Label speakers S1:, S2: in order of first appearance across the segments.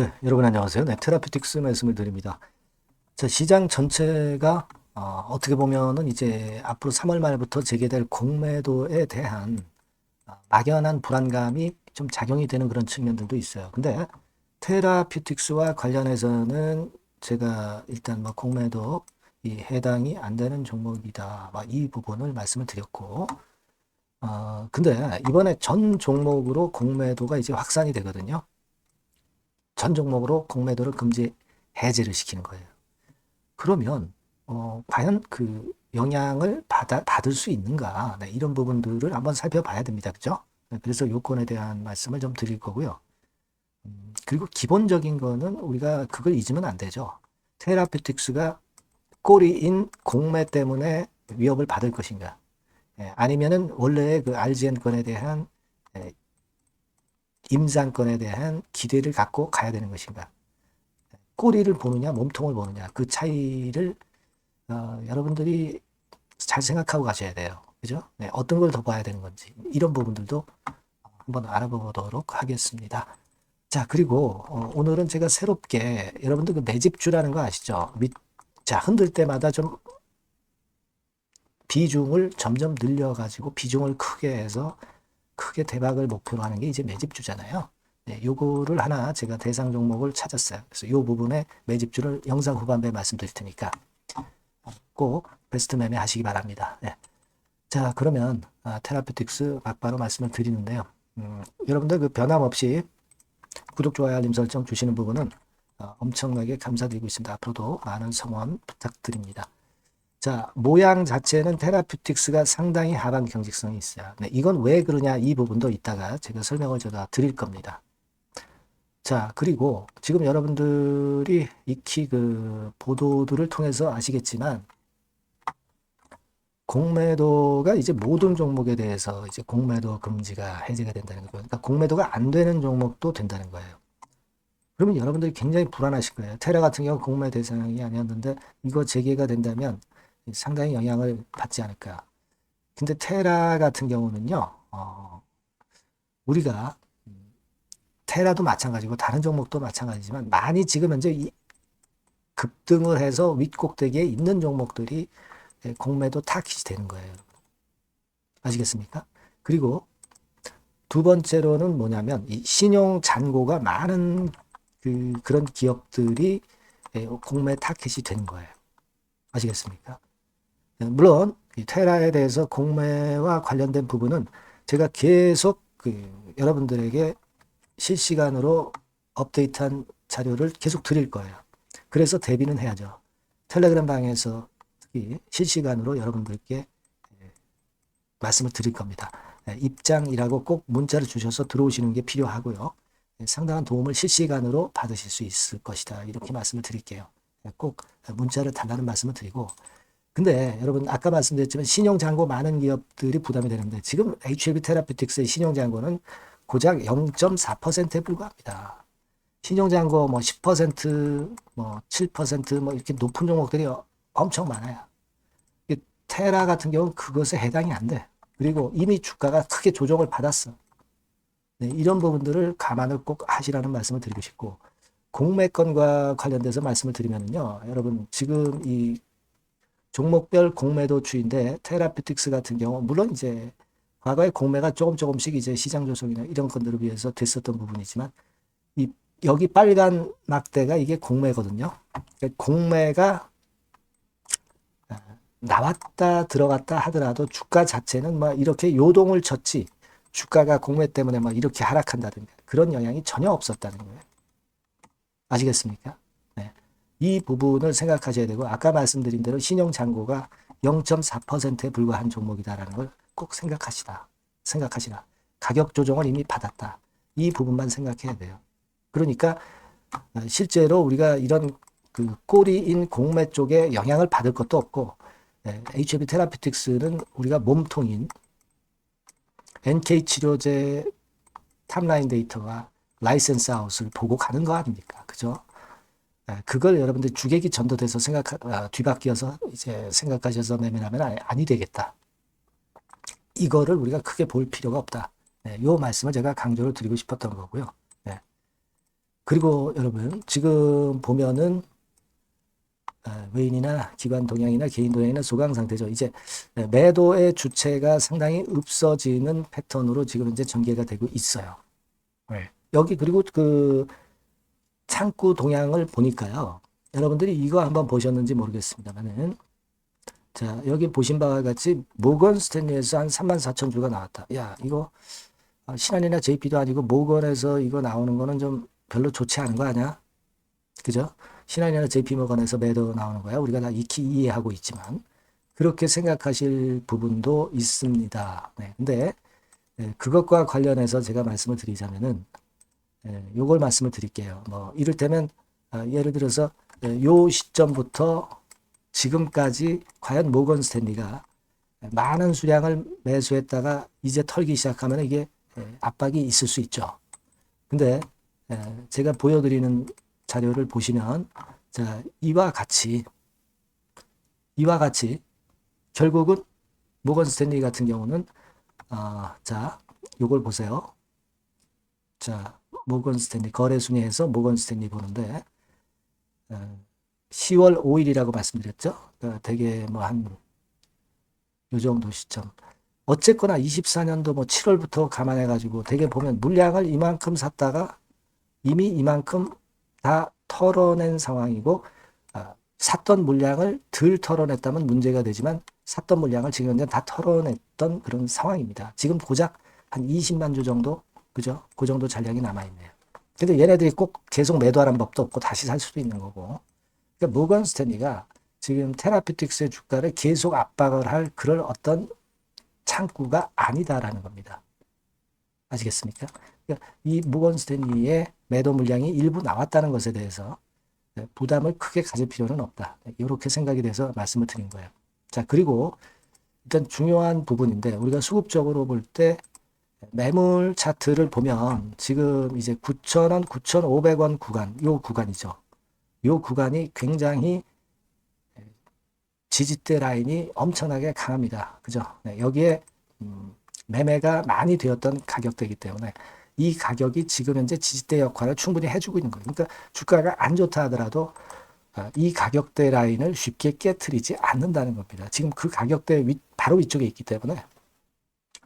S1: 네, 여러분 안녕하세요. 네, 테라피틱스 말씀을 드립니다. 자, 시장 전체가 어, 어떻게 보면은 이제 앞으로 3월 말부터 재개될 공매도에 대한 어, 막연한 불안감이 좀 작용이 되는 그런 측면들도 있어요. 근데 테라피틱스와 관련해서는 제가 일단 뭐 공매도 이 해당이 안 되는 종목이다. 막이 부분을 말씀을 드렸고, 어, 근데 이번에 전 종목으로 공매도가 이제 확산이 되거든요. 전 종목으로 공매도를 금지 해제를 시키는 거예요. 그러면 어, 과연 그 영향을 받아, 받을 수 있는가? 네, 이런 부분들을 한번 살펴봐야 됩니다. 그죠? 네, 그래서 요건에 대한 말씀을 좀 드릴 거고요. 음, 그리고 기본적인 거는 우리가 그걸 잊으면 안 되죠. 테라피틱스가 꼬리인 공매 때문에 위협을 받을 것인가? 예, 아니면은 원래의 그 RGN 건에 대한 예, 임상권에 대한 기대를 갖고 가야 되는 것인가? 꼬리를 보느냐, 몸통을 보느냐, 그 차이를 어, 여러분들이 잘 생각하고 가셔야 돼요. 그죠? 네, 어떤 걸 더 봐야 되는 건지 이런 부분들도 한번 알아보도록 하겠습니다. 자, 그리고 어, 오늘은 제가 새롭게 여러분들 그 매집주라는 거 아시죠? 밑, 자, 흔들 때마다 좀 비중을 점점 늘려가지고 비중을 크게 해서 크게 대박을 목표로 하는 게 이제 매집주잖아요. 네, 요거를 하나 제가 대상 종목을 찾았어요. 그래서 요 부분에 매집주를 영상 후반부에 말씀드릴 테니까 꼭 베스트 매매 하시기 바랍니다. 네. 자, 그러면 아, 테라피틱스 막바로 말씀을 드리는데요. 음, 여러분들 그 변함없이 구독, 좋아요, 알림 설정 주시는 부분은 어, 엄청나게 감사드리고 있습니다. 앞으로도 많은 성원 부탁드립니다. 자, 모양 자체는 테라피틱스가 상당히 하방 경직성이 있어요. 네, 이건 왜 그러냐 이 부분도 이따가 제가 설명을 제가 드릴 겁니다. 자, 그리고 지금 여러분들이 익히 그 보도들을 통해서 아시겠지만 공매도가 이제 모든 종목에 대해서 이제 공매도 금지가 해제가 된다는 거예요. 그러니까 공매도가 안 되는 종목도 된다는 거예요. 그러면 여러분들이 굉장히 불안하실 거예요. 테라 같은 경우 공매 대상이 아니었는데 이거 재개가 된다면 상당히 영향을 받지 않을까. 근데 테라 같은 경우는요, 어, 우리가 테라도 마찬가지고 다른 종목도 마찬가지지만 많이 지금 현재 급등을 해서 윗꼭대기에 있는 종목들이 공매도 타깃이 되는 거예요. 아시겠습니까? 그리고 두 번째로는 뭐냐면 이 신용 잔고가 많은 그 그런 기업들이 공매 타깃이 되는 거예요. 아시겠습니까? 물론 테라에 대해서 공매와 관련된 부분은 제가 계속 그 여러분들에게 실시간으로 업데이트한 자료를 계속 드릴 거예요. 그래서 대비는 해야죠. 텔레그램 방에서 특히 실시간으로 여러분들께 예, 말씀을 드릴 겁니다. 예, 입장이라고 꼭 문자를 주셔서 들어오시는 게 필요하고요. 예, 상당한 도움을 실시간으로 받으실 수 있을 것이다. 이렇게 말씀을 드릴게요. 꼭 문자를 달라는 말씀을 드리고 근데 여러분 아까 말씀드렸지만 신용잔고 많은 기업들이 부담이 되는데 지금 HLB 테라피틱스의 신용잔고는 고작 0.4%에 불과합니다. 신용잔고 뭐 10%, 뭐 7%뭐 이렇게 높은 종목들이 엄청 많아요. 테라 같은 경우는 그것에 해당이 안 돼. 그리고 이미 주가가 크게 조정을 받았어. 네, 이런 부분들을 감안을 꼭 하시라는 말씀을 드리고 싶고 공매권과 관련돼서 말씀을 드리면요. 여러분 지금 이 종목별 공매도 주인데 테라피틱스 같은 경우 물론 이제 과거에 공매가 조금 조금씩 이제 시장 조성이나 이런 건들을 위해서 됐었던 부분이지만 이 여기 빨간 막대가 이게 공매거든요. 그러니까 공매가 아, 나왔다 들어갔다 하더라도 주가 자체는 뭐 이렇게 요동을 쳤지 주가가 공매 때문에 막 이렇게 하락한다든가 그런 영향이 전혀 없었다는 거예요. 아시겠습니까? 네. 이 부분을 생각하셔야 되고 아까 말씀드린 대로 신용 잔고가 0.4%에 불과한 종목이다라는 걸 꼭 생각하시다. 생각하시라. 가격 조정을 이미 받았다. 이 부분만 생각해야 돼요. 그러니까 어, 실제로 우리가 이런 그 꼬리인 공매 쪽에 영향을 받을 것도 없고 네, HB 테라피틱스는 우리가 몸통인 NK 치료제 탑라인 데이터와 라이센스 아웃을 보고 가는 거 아닙니까? 그죠? 네, 그걸 여러분들 주객이 전도돼서 생각, 아, 뒤바뀌어서 이제 생각하셔서 매매하면 아니, 아니 되겠다. 이거를 우리가 크게 볼 필요가 없다. 네, 요 말씀을 제가 강조를 드리고 싶었던 거고요. 네. 그리고 여러분 지금 보면은 아, 외인이나 기관 동향이나 개인 동향이나 소강 상태죠. 이제 매도의 주체가 상당히 없어지는 패턴으로 지금 현재 전개가 되고 있어요.
S2: 네.
S1: 여기 그리고 그 창구 동향을 보니까요. 여러분들이 이거 한번 보셨는지 모르겠습니다만은 자 여기 보신 바와 같이 모건 스탠리에서 한 3만 4천 주가 나왔다. 야 이거 아, 신한이나 JP도 아니고 모건에서 이거 나오는 거는 좀 별로 좋지 않은 거 아니야? 그죠? 신한이나 JP 모건에서 매도 나오는 거야. 우리가 다 익히 이해하고 있지만 그렇게 생각하실 부분도 있습니다. 네, 근데 예, 그것과 관련해서 제가 말씀을 드리자면은 예, 요걸 말씀을 드릴게요. 뭐 이를테면 아, 예를 들어서 예, 요 시점부터 지금까지 과연 모건 스탠리가 많은 수량을 매수했다가 이제 털기 시작하면 이게 예, 압박이 있을 수 있죠. 근데 예, 제가 보여드리는 자료를 보시면 자 이와 같이 이와 같이 결국은 모건 스탠리 같은 경우는 아, 자 요걸 보세요. 자 모건 스탠리 거래 순위에서 모건 스탠리 보는데 어, 10월 5일이라고 말씀드렸죠. 그러니까 되게 뭐 한 요 정도 시점. 어쨌거나 24년도 뭐 7월부터 감안해 가지고 되게 보면 물량을 이만큼 샀다가 이미 이만큼 다 털어낸 상황이고 아, 샀던 물량을 덜 털어냈다면 문제가 되지만 샀던 물량을 지금 현재 다 털어냈던 그런 상황입니다. 지금 고작 한 20만 주 정도 그죠? 그 정도 잔량이 남아 있네요. 근데 얘네들이 꼭 계속 매도하라는 법도 없고 다시 살 수도 있는 거고. 그러니까 모건 스탠리가 지금 테라피틱스의 주가를 계속 압박을 할 그런 어떤 창구가 아니다라는 겁니다. 아시겠습니까? 그러니까 이 모건 스탠리의 매도 물량이 일부 나왔다는 것에 대해서 부담을 크게 가질 필요는 없다. 이렇게 생각이 돼서 말씀을 드린 거예요. 자, 그리고 일단 중요한 부분인데 우리가 수급적으로 볼 때 매물 차트를 보면 지금 이제 9,000원, 9,500원 구간, 요 구간이죠. 요 구간이 굉장히 지지대 라인이 엄청나게 강합니다. 그죠? 네, 여기에 음, 매매가 많이 되었던 가격대이기 때문에 이 가격이 지금 현재 지지대 역할을 충분히 해주고 있는 거예요. 그러니까 주가가 안 좋다 하더라도 아, 이 가격대 라인을 쉽게 깨뜨리지 않는다는 겁니다. 지금 그 가격대 위, 바로 위쪽에 있기 때문에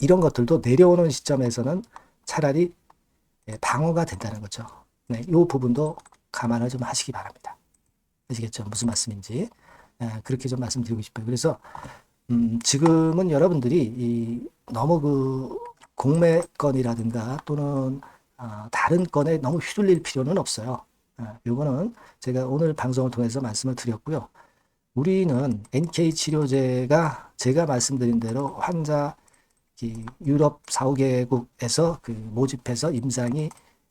S1: 이런 것들도 내려오는 시점에서는 차라리 예, 방어가 된다는 거죠. 네, 이 부분도 감안을 좀 하시기 바랍니다. 아시겠죠? 무슨 말씀인지 예, 그렇게 좀 말씀드리고 싶어요. 그래서 음, 지금은 여러분들이 이 너무 그 공매건이라든가 또는 아, 다른 건에 너무 휘둘릴 필요는 없어요. 아, 요거는 제가 오늘 방송을 통해서 말씀을 드렸고요. 우리는 NK 치료제가 제가 말씀드린 대로 환자 이 유럽 4, 5개국에서 그 모집해서 임상이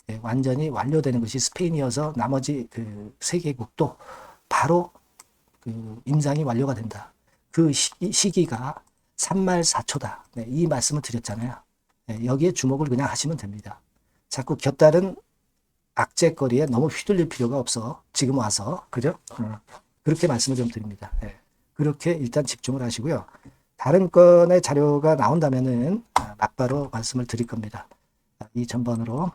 S1: 예, 완전히 완료되는 것이 스페인이어서 나머지 그세 개국도 바로 그 임상이 완료가 된다. 그 시기, 시기가 3말 4초다. 네, 이 말씀을 드렸잖아요. 네, 여기에 주목을 그냥 하시면 됩니다. 자꾸 곁다른 악재거리에 너무 휘둘릴 필요가 없어. 지금 와서. 그죠? 음, 그렇게 말씀을 좀 드립니다. 네, 그렇게 일단 집중을 하시고요. 다른 건의 자료가 나온다면은 아, 막바로 말씀을 드릴 겁니다. 아, 이 전번으로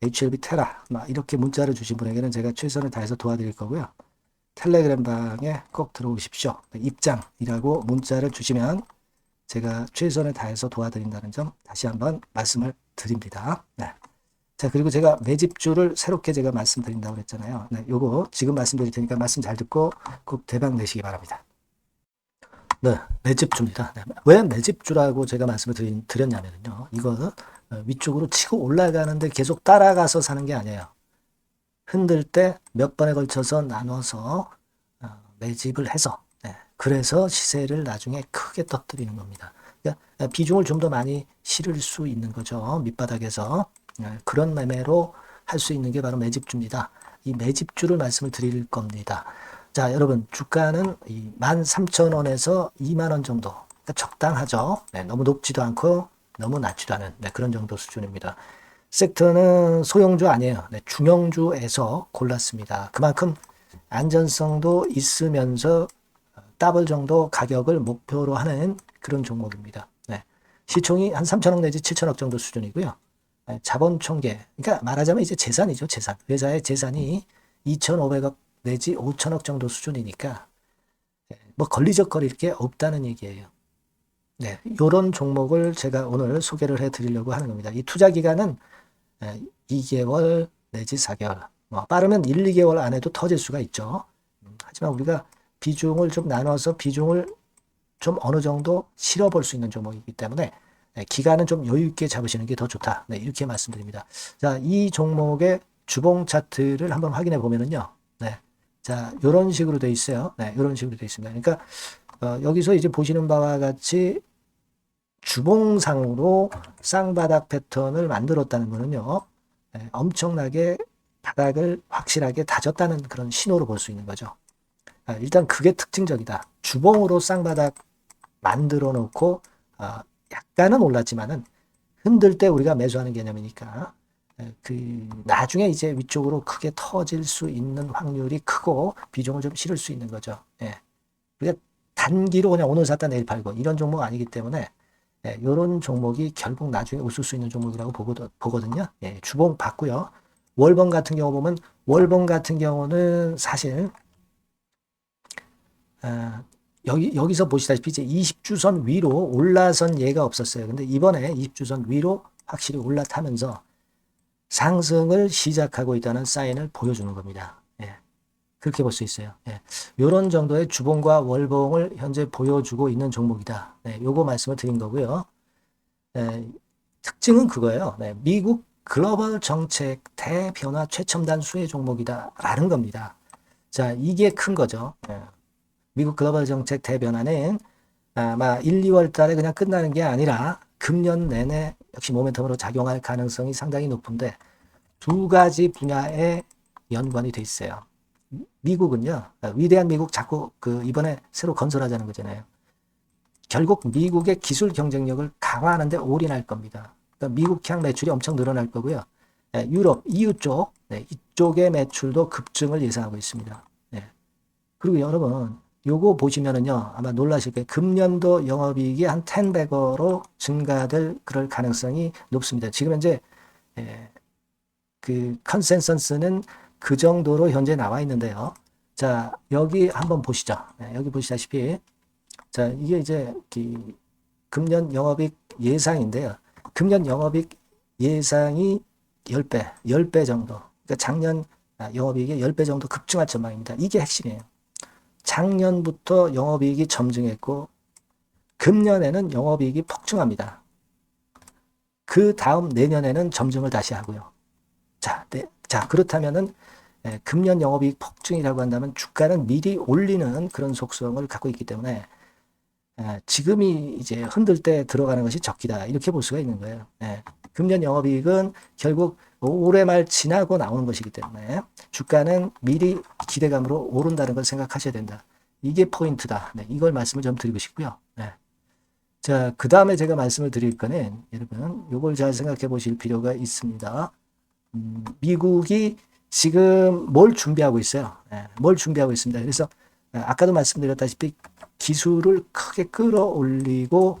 S1: HLB 테라 이렇게 문자를 주신 분에게는 제가 최선을 다해서 도와드릴 거고요. 텔레그램 방에 꼭 들어오십시오. 입장이라고 문자를 주시면 제가 최선을 다해서 도와드린다는 점 다시 한번 말씀을 드립니다. 네. 자, 그리고 제가 매집주를 새롭게 제가 말씀드린다고 그랬잖아요. 네, 요거 지금 말씀드릴 테니까 말씀 잘 듣고 꼭 대박 내시기 바랍니다. 네, 매집주입니다. 네, 왜 매집주라고 제가 말씀을 드린, 드렸냐면요. 이거 위쪽으로 치고 올라가는데 계속 따라가서 사는 게 아니에요. 흔들 때 몇 번에 걸쳐서 나눠서 어, 매집을 해서 네, 그래서 시세를 나중에 크게 터뜨리는 겁니다. 그러니까 비중을 좀 더 많이 실을 수 있는 거죠. 밑바닥에서 네, 그런 매매로 할 수 있는 게 바로 매집주입니다. 이 매집주를 말씀을 드릴 겁니다. 자, 여러분 주가는 이 13,000원에서 2만 원 정도 그러니까 적당하죠. 네, 너무 높지도 않고 너무 낮지도 않은 네, 그런 정도 수준입니다. 섹터는 소형주 아니에요. 네, 중형주에서 골랐습니다. 그만큼 안전성도 있으면서 더블 정도 가격을 목표로 하는 그런 종목입니다. 네. 시총이 한 3천억 내지 7천억 정도 수준이고요. 예, 자본 총계. 그러니까 말하자면 이제 재산이죠, 재산. 회사의 재산이 2,500억 내지 5천억 정도 수준이니까 예, 뭐 걸리적거릴 게 없다는 얘기예요. 네, 요런 종목을 제가 오늘 소개를 해 드리려고 하는 겁니다. 이 투자 기간은 2개월 내지 4개월, 뭐 빠르면 1, 2개월 안에도 터질 수가 있죠. 음, 하지만 우리가 비중을 좀 나눠서 비중을 좀 어느 정도 실어볼 수 있는 종목이기 때문에 네, 기간은 좀 여유 있게 잡으시는 게 더 좋다. 네, 이렇게 말씀드립니다. 자, 이 종목의 주봉 차트를 한번 확인해 보면은요. 네. 자, 요런 식으로 돼 있어요. 네, 요런 식으로 돼 있습니다. 그러니까 어, 여기서 이제 보시는 바와 같이 주봉상으로 쌍바닥 패턴을 만들었다는 거는요. 네, 엄청나게 바닥을 확실하게 다졌다는 그런 신호로 볼 수 있는 거죠. 아, 일단 그게 특징적이다. 주봉으로 쌍바닥 만들어 놓고 아, 약간은 올랐지만은 흔들 때 우리가 매수하는 개념이니까 에, 그 나중에 이제 위쪽으로 크게 터질 수 있는 확률이 크고 비중을 좀 실을 수 있는 거죠. 예. 우리가 단기로 그냥 오늘 샀다 내일 팔고 이런 종목 아니기 때문에 예, 이런 종목이 결국 나중에 웃을 수 있는 종목이라고 보거든, 보거든요. 예, 주봉 봤고요. 월봉 같은 경우 보면 월봉 같은 경우는 사실 아, 여기 여기서 보시다시피 이제 20주선 위로 올라선 예가 없었어요. 근데 이번에 20주선 위로 확실히 올라타면서 상승을 시작하고 있다는 사인을 보여주는 겁니다. 예. 그렇게 볼 수 있어요. 예. 이런 정도의 주봉과 월봉을 현재 보여주고 있는 종목이다. 네, 요거 말씀을 드린 거고요. 예, 특징은 그거예요. 네, 미국 글로벌 정책 대변화 최첨단 수혜 종목이다라는 겁니다. 자, 이게 큰 거죠. 예. 미국 글로벌 정책 대변화는 아마 1, 2월 달에 그냥 끝나는 게 아니라 금년 내내 역시 모멘텀으로 작용할 가능성이 상당히 높은데 두 가지 분야에 연관이 돼 있어요. 미국은요, 위대한 미국 자꾸 그 이번에 새로 건설하자는 거잖아요. 결국 미국의 기술 경쟁력을 강화하는데 올인할 겁니다. 그러니까 미국향 매출이 엄청 늘어날 거고요. 예, 유럽, EU 쪽, 네, 이쪽의 매출도 급증을 예상하고 있습니다. 네. 그리고 여러분, 요거 보시면은요, 아마 놀라실 거예요. 금년도 영업이익이 한 10배거로 증가될 그럴 가능성이 높습니다. 지금 현재, 예, 그 컨센서스는 그 정도로 현재 나와 있는데요. 자, 여기 한번 보시죠. 네, 여기 보시다시피, 자, 이게 이제 그 금년 영업이익 예상인데요. 금년 영업이익 예상이 10배, 10배 정도. 그러니까 작년 아, 영업이익이 10배 정도 급증할 전망입니다. 이게 핵심이에요. 작년부터 영업이익이 점증했고 금년에는 영업이익이 폭증합니다. 그 다음 내년에는 점증을 다시 하고요. 자, 네, 자 그렇다면은 예, 금년 영업이익 폭증이라고 한다면 주가는 미리 올리는 그런 속성을 갖고 있기 때문에 예, 지금이 이제 흔들 때 들어가는 것이 적기다 이렇게 볼 수가 있는 거예요. 예, 금년 영업이익은 결국 올해 말 지나고 나오는 것이기 때문에 주가는 미리 기대감으로 오른다는 걸 생각하셔야 된다. 이게 포인트다. 네, 이걸 말씀을 좀 드리고 싶고요. 네. 자, 그 다음에 제가 말씀을 드릴 거는 여러분, 요걸 잘 생각해 보실 필요가 있습니다. 음, 미국이 지금 뭘 준비하고 있어요? 네, 뭘 준비하고 있습니다. 그래서 아까도 말씀드렸다시피 기술을 크게 끌어올리고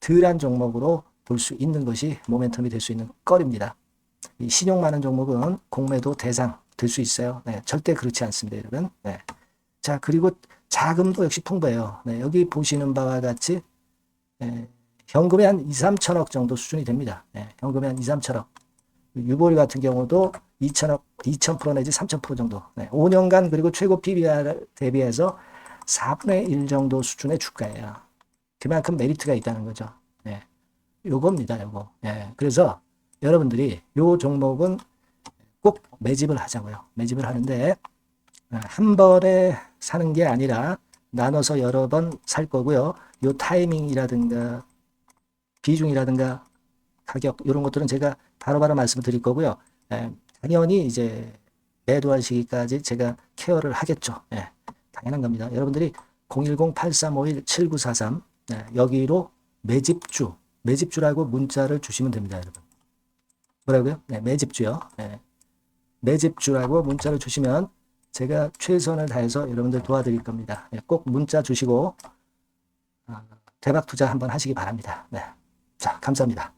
S1: 덜한 종목으로 볼 수 있는 것이 모멘텀이 될 수 있는 거리입니다. 이 신용 많은 종목은 공매도 대상 될 수 있어요. 네, 절대 그렇지 않습니다, 여러분. 네. 자, 그리고 자금도 역시 풍부해요. 네, 여기 보시는 바와 같이 네, 현금이 한 2, 3천억 정도 수준이 됩니다. 네, 현금이 한 2, 3천억. 유보리 같은 경우도 2천억, 2,000% 내지 3,000% 정도. 네, 5년간 그리고 최고 PBR 대비해서 4분의 1 정도 수준의 주가예요. 그만큼 메리트가 있다는 거죠. 네. 요겁니다, 요거. 네. 그래서 여러분들이 요 종목은 꼭 매집을 하자고요. 매집을 하는데 한 번에 사는 게 아니라 나눠서 여러 번 살 거고요. 요 타이밍이라든가 비중이라든가 가격 이런 것들은 제가 바로바로 말씀을 드릴 거고요. 예, 당연히 이제 매도할 시기까지 제가 케어를 하겠죠. 예, 당연한 겁니다. 여러분들이 010-8351-7943 네, 여기로 매집주, 매집주라고 문자를 주시면 됩니다, 여러분. 뭐라고요? 네, 매집주요. 네. 매집주라고 문자를 주시면 제가 최선을 다해서 여러분들 도와드릴 겁니다. 네, 꼭 문자 주시고 아, 대박 투자 한번 하시기 바랍니다. 네. 자, 감사합니다.